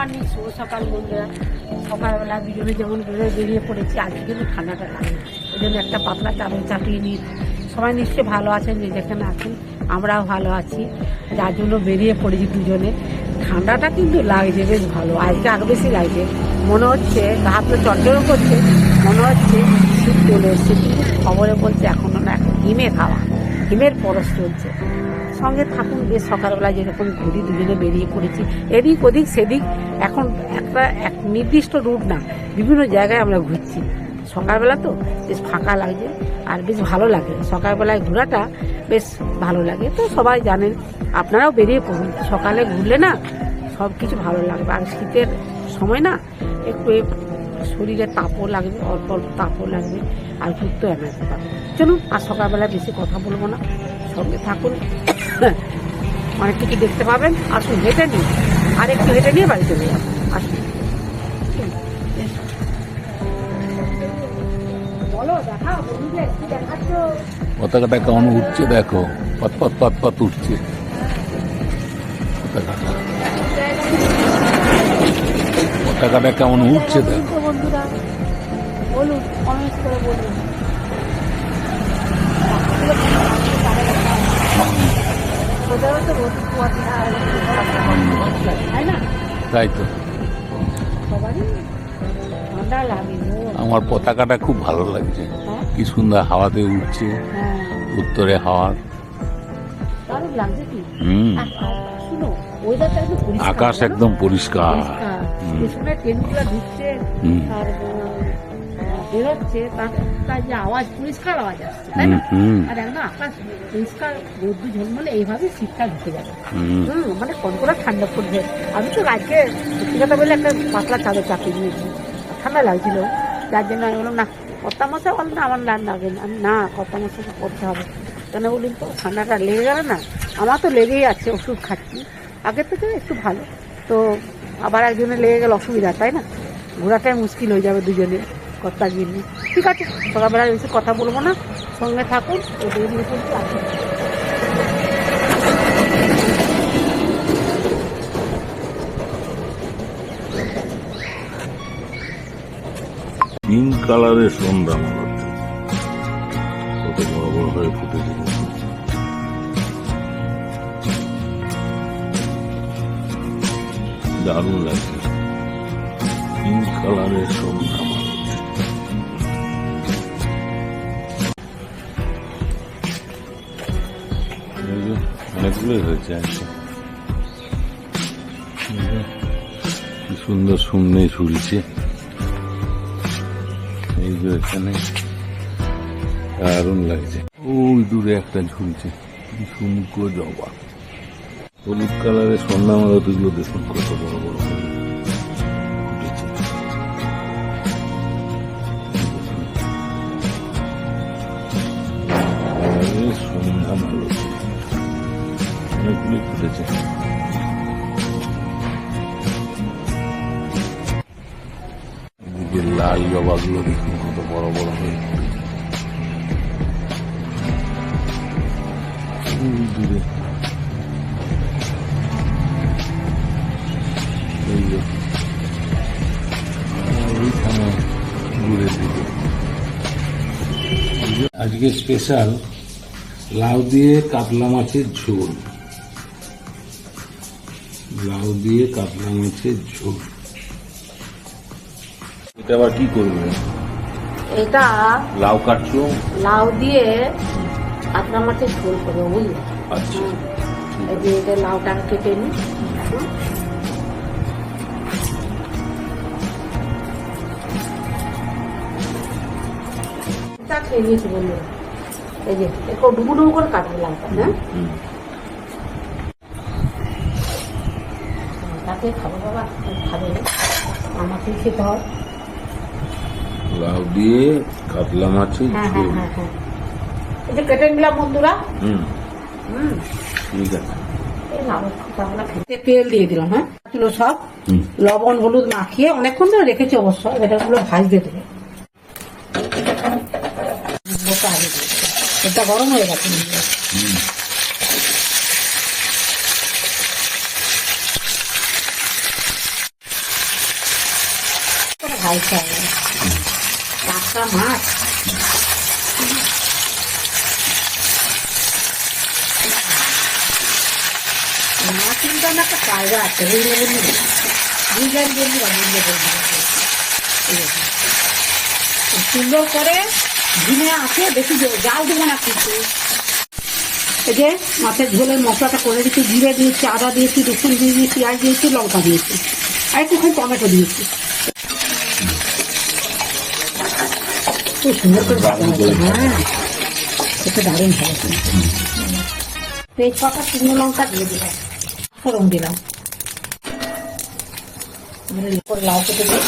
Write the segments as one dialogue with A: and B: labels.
A: Morning, শুভ সকাল বন্ধুরা। সকালবেলা বিকেলে যেমন বেরোয় বেরিয়ে পড়েছি, আজকে কিন্তু ঠান্ডাটা লাগে ওই জন্য একটা পাতলা চাদর চাপিয়ে নিই সবাই নিশ্চয়ই ভালো আছেন, যে যেখানে আছেন, আমরাও ভালো আছি। যার জন্য বেরিয়ে পড়েছি দুজনে। ঠান্ডাটা কিন্তু লাগছে, বেশ ভালো। আজকে আরও বেশি লাগছে। মনে হচ্ছে হাত চটচড়ও করছে, মনে হচ্ছে শীত চলে এসছে। কিন্তু খবরে বলছে এখনও না, এখন হিমের হাওয়া, হিমের পরশ চলছে। সঙ্গে থাকুন। বেশ সকালবেলা যেরকম ঘুরি দুজনে বেরিয়ে পড়েছি। এদিক ওদিক, সেদিক এখন একটা এক নির্দিষ্ট রুট না, বিভিন্ন জায়গায় আমরা ঘুরছি। সকালবেলা তো বেশ ফাঁকা লাগছে আর বেশ ভালো লাগে। সকালবেলায় ঘোরাটা বেশ ভালো লাগে। তো সবাই জানেন, আপনারাও বেরিয়ে পড়ুন। সকালে ঘুরলে না সব কিছু ভালো লাগবে আর শীতের সময় না একটু শরীরে তাপও লাগবে, অল্প অল্প তাপও লাগবে। আর ঘুরতেও এনার্জি পাবে চলুন, আর সকালবেলা বেশি কথা বলব না। সঙ্গে থাকুন। অনেক কিছু দেখতে পাবেন? আসুন হেঁটে নিন। আর একটু হেঁটে নিয়ে বাড়ি চলে যাব আসুন।
B: পতাকাটা কেমন উঠছে দেখো পত পত পত পত উঠছে। পতাকাটা পতাকাটা কেমন উঠছে দেখো।
A: বন্ধুরা। বলুন কমেন্ট করে বলুন। তাই
B: তো। আমার পতাকাটা খুব ভালো লাগছে কি সুন্দর হাওয়াতে উঠছে, উত্তরে হাওয়ার হুম আকাশ একদম পরিষ্কার
A: পরিষ্কার।
B: হুম।
A: বেরোচ্ছে তার তার যে আওয়াজ পরিষ্কার আওয়াজ আসছে তাই না? আর একদম আকাশ পরিষ্কার রোদ্দু ঝলমলে এইভাবে শীতকাল ঢুকে যাবে।
B: হুম।
A: মানে কনকনা ঠান্ডা পড়বে। আমি তো আজকে সত্যি কথা বলে একটা পাতলা চাদর চাপিয়ে নিয়েছি ঠান্ডা লাগছিল। যার জন্য আমি বললাম না কর্তা মশা বল না আমার লাল লাগে না। আমি না কর্তা মশাকে করতে হবে। কেন বলুন তো ঠান্ডাটা লেগে গেল না আমার তো লেগেই আছে ওষুধ খাচ্ছি। আগের থেকে একটু ভালো। তো আবার একজনে লেগে গেলে অসুবিধা তাই না? ঘোরাটাই মুশকিল হয়ে যাবে দুজনে কর্তা গিয়ে ঠিক আছে, সকালবেলা বেশি কথা বলব না, সঙ্গে থাকুন
B: পিঙ্ক কালারের সন্ধ্যা কত বড় হয়ে ফুটেছে দারুণ লাগছে। পিঙ্ক কালারের সন্ধ্যা। অনেকগুলোই হয়েছে যে, কি সুন্দর শূন্যে ঝুলছে এই যে এখানে দারুণ লাগছে ওই দূরে একটা ঝুলছে কি সুমুখো জবা হলুদ কালারের সন্ধ্যা মালতিগুলো দেখুন কত বড় বড় সন্ধ্যা মালতি ফুটেছে এদিকে লাল জবাগুলো দেখুন, কত বড় বড় হয়ে। দূরে। আজকে স্পেশাল লাউ দিয়ে কাতলা মাছের ঝোল। লাউ দিয়ে কাতলা মাছের ঝোল। এটা আবার কি করবে?
A: এটা
B: লাউ কাটছো?
A: লাউ দিয়ে আপনার মাছের ঝোল করব বুঝলি?
B: আচ্ছা।
A: এই যে এটা লাউটা কেটে নি খেয়ে নিয়েছি বলল এই যে একটু ডুবু ডুবু করে কাটবে লাউটা হ্যাঁ?
B: হুম।
A: তাকে খাব বাবা খাবে আমাকে খেতে হয়
B: লাউ দিয়ে কাতলা মাছের
A: হ্যাঁ হ্যাঁ
B: ঝোল।
A: হ্যাঁ হ্যাঁ। এই যে কেটে নিলাম বন্ধুরা।
B: হুম।
A: হুম।
B: ঠিক আছে।
A: তেল দিয়ে দিলাম হ্যাঁ। কিলো সব। লবণ হলুদ মাখিয়ে অনেকক্ষণ ধরে রেখেছি অবশ্য এটাগুলো ভাজতে দেবে। ওটা আগে দেবে। এটা গরম হয়ে গেছে। ঢালতে হবে টাটকা মাছ একটা কায়দা আছে সুন্দর করে ঝিমে আছে বেশি জাল দেবো না কিন্তু এই যে, মাছের ঝোলের মশলাটা করে দিচ্ছি জিরে দিয়েছি, আদা দিয়েছি, রসুন দিয়েছি, পেঁয়াজ দিয়েছি, লঙ্কা দিয়েছি, আর একটুখানি টমেটো দিয়েছি। সুন্দর করে হ্যাঁ এটা দারুণ হবে তেজপাতা শুকনো লঙ্কা দিয়ে দিলাম। ফোড়ন দিলাম। করে লাউ কেটে দিই।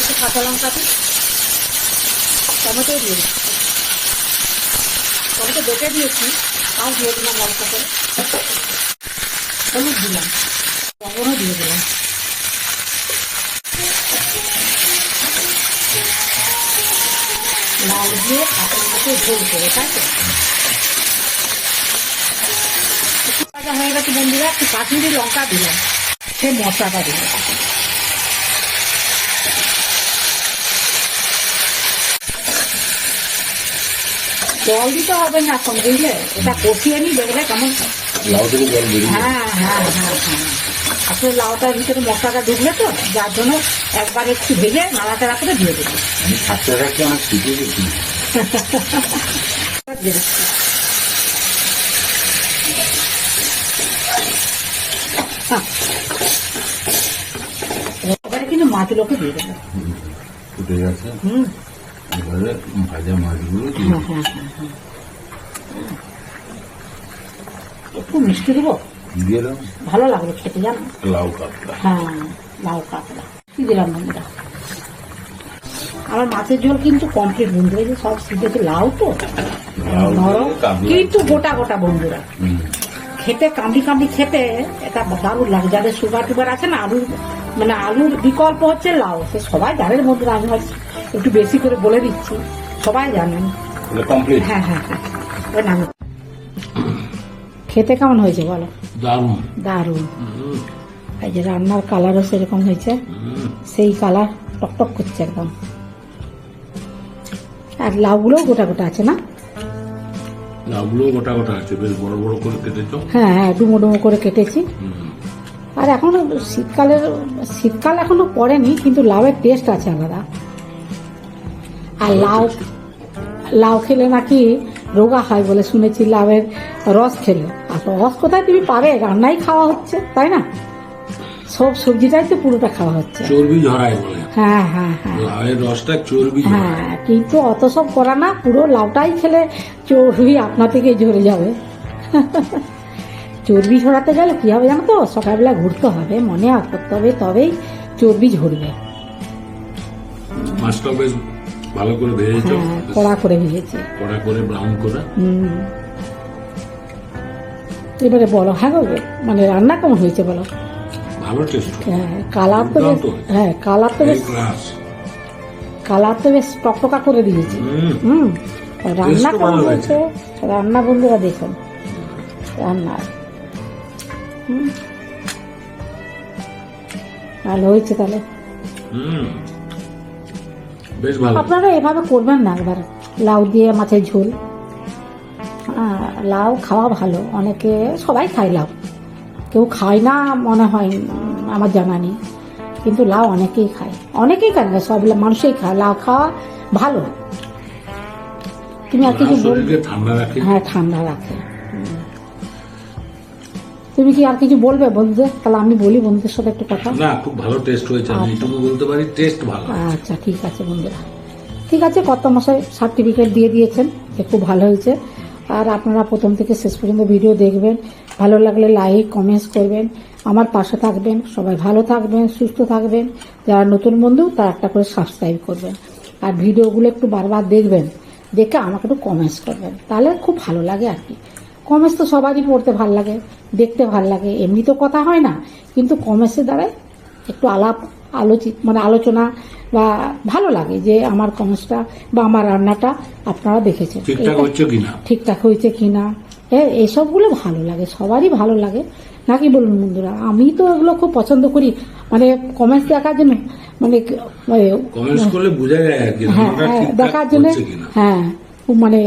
A: একটু কাঁচা লঙ্কা দিই। টমেটো দিয়ে দিই টমেটো বেটে দিয়েছি তাও দিয়ে দিলাম অল্প করে। হলুদ দিলাম। লবণও দিয়ে দিলাম। লাল দিয়ে কাপড় মতো ঝোল করে তাই তো? ভাজা হয়ে গেছে বন্ধুরা একটু কাশ্মীরি লঙ্কা দিলাম সে মশলাটা দিলাম। জল দিতে হবে না এখন বুঝলে? এটা কষিয়ে নি দেখলে কেমন। হ্যাঁ হ্যাঁ হ্যাঁ হ্যাঁ। আসলে লাউটার ভিতরে মশলাটা ঢুকলে তো যার জন্য একবার একটু ভেজে নাড়াচাড়া করে দিয়ে দেবো দিচ্ছি। হ্যাঁ। এবারে কিন্তু মাছগুলোকে দিয়ে দেবো
B: ফুটে গেছে।
A: হুম।
B: এবারে ভাজা মাছগুলো
A: একটু মিষ্টি দেবো? ভালো লাগল খেতে জানো?
B: লাউ কাতলা
A: হ্যাঁ লাউ কাঁকড়া। কি দিলাম বন্ধুরা আমার মাছের ঝোল কিন্তু কমপ্লিট বন্ধু যে সব সিদ্ধেছে লাউ তো। নরম। কিন্তু গোটা গোটা বন্ধুরা। খেতে কামড়ি কামড়ি খেতে এটা দারুণ লাগে। যাদের সুগার টুগার আছে না আলুর মানে আলুর বিকল্প হচ্ছে লাউ। সে সবাই জানেন বন্ধুরা আমি হয়তো একটু বেশি করে বলে দিচ্ছি। সবাই জানেন। হ্যাঁ হ্যাঁ হ্যাঁ। নামি খেতে কেমন হয়েছে বলো?
B: দারুণ।
A: দারুণ। এই যে রান্নার কালারও সেরকম হয়েছে। সেই কালার টকটক করছে একদম। আর লাউগুলোও গোটা গোটা আছে না?
B: লাউগুলো গোটা গোটা আছে বেশ বড় বড় করে কেটেছো?
A: হ্যাঁ হ্যাঁ ডুমো ডুমো করে কেটেছি। আর এখনও শীতকালের শীতকাল এখনও পড়েনি কিন্তু লাউয়ের টেস্ট আছে আলাদা। আর লাউ লাউ খেলে নাকি রোগা হয় বলে শুনেছি লাউয়ের রস খেলে। আর রস কোথায় তুমি পাবে? রান্নাই খাওয়া হচ্ছে তাই না? সব সবজিটাই তো পুরোটা খাওয়া হচ্ছে।
B: চর্বি ঝরাই বলে।
A: হ্যাঁ হ্যাঁ হ্যাঁ।
B: লাউয়ের রসটা চর্বি
A: হ্যাঁ কিন্তু অত সব করা না পুরো লাউটাই খেলে চর্বি আপনা থেকে ঝরে যাবে। চর্বি ঝরাতে গেলে কি হবে জানো তো? সকালবেলা ঘুরতে হবে মনে করতে হবে তবেই চর্বি ঝরবে।
B: মাছটাও বেশ ভালো করে ভেজেছো।
A: হ্যাঁ কড়া করে ভেজেছি।
B: কড়া করে ব্রাউন করে।
A: হুম। এবারে বলো হ্যাঁ গো মানে রান্না কেমন হয়েছে বলো?
B: ভালো টেস্ট
A: হ্যাঁ কালার তো বেশ হ্যাঁ কালার তো বেশ কালার তো বেশ টকটকা করে দিয়েছি।
B: হুম।
A: রান্না কেমন হয়েছে। রান্না বন্ধুরা দেখুন। রান্না হুম। ভালো হয়েছে তাহলে।
B: বেশ ভালো।
A: আপনারা এভাবে করবেন না একবার। লাউ দিয়ে মাছের ঝোল। লাউ খাওয়া ভালো। অনেকে সবাই খায় লাউ। কেউ খায় না মনে হয় আমার জানা নেই। কিন্তু লাউ অনেকেই খায়। অনেকেই খায় না সব মানুষই খায়। লাউ খাওয়া ভালো। তুমি আর কিছু হ্যাঁ ঠান্ডা রাখে। তুমি কি আর কিছু বলবে বন্ধুদের? তাহলে আমি বলি বন্ধুদের সাথে একটু কথা।
B: না খুব ভালো টেস্ট হয়েছে। আমি এইটুকু বলতে পারি টেস্ট ভালো।
A: আচ্ছা ঠিক আছে বন্ধুরা। ঠিক আছে কত মশাই সার্টিফিকেট দিয়ে দিয়েছেন খুব ভালো হয়েছে। আর আপনারা প্রথম থেকে শেষ পর্যন্ত ভিডিও দেখবেন। ভালো লাগলে লাইক কমেন্টস করবেন। আমার পাশে থাকবেন। সবাই ভালো থাকবেন, সুস্থ থাকবেন। যারা নতুন বন্ধু, তারা একটা করে সাবস্ক্রাইব করবেন। আর ভিডিওগুলো একটু বারবার দেখবেন, দেখে আমাকে একটু কমেন্টস করবেন। তাহলে খুব ভালো লাগে আর কি। কমেন্টস তো সবারই পড়তে ভালো লাগে, দেখতে ভালো লাগে। এমনি তো কথা হয় না, কিন্তু কমেন্টসের দ্বারাই একটু আলাপ আলোচিত মানে আলোচনা বা ভালো লাগে যে আমার কমেন্টসটা বা আমার রান্নাটা আপনারা দেখেছেন।
B: ঠিকঠাক
A: হয়েছে কিনা? হ্যাঁ এসবগুলো ভালো লাগে সবারই ভালো লাগে। নাকি বলুন বন্ধুরা আমি তো এগুলো খুব পছন্দ করি। মানে কমেন্টস দেখার জন্য মানে হ্যাঁ হ্যাঁ, দেখার জন্য হ্যাঁ মানে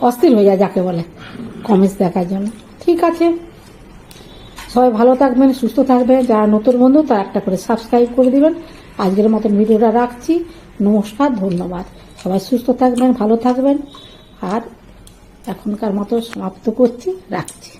A: অস্থির হয়ে যায় যাকে বলে কমেন্টস দেখার জন্য। ঠিক আছে। সবাই ভালো থাকবেন, সুস্থ থাকবেন। যারা নতুন বন্ধু, তারা একটা করে সাবস্ক্রাইব করে দিবেন। আজকের মতো ভিডিওটা রাখছি। নমস্কার, ধন্যবাদ। সবাই সুস্থ থাকবেন, ভালো থাকবেন। আর এখনকার মতো সমাপ্ত করছি, রাখছি।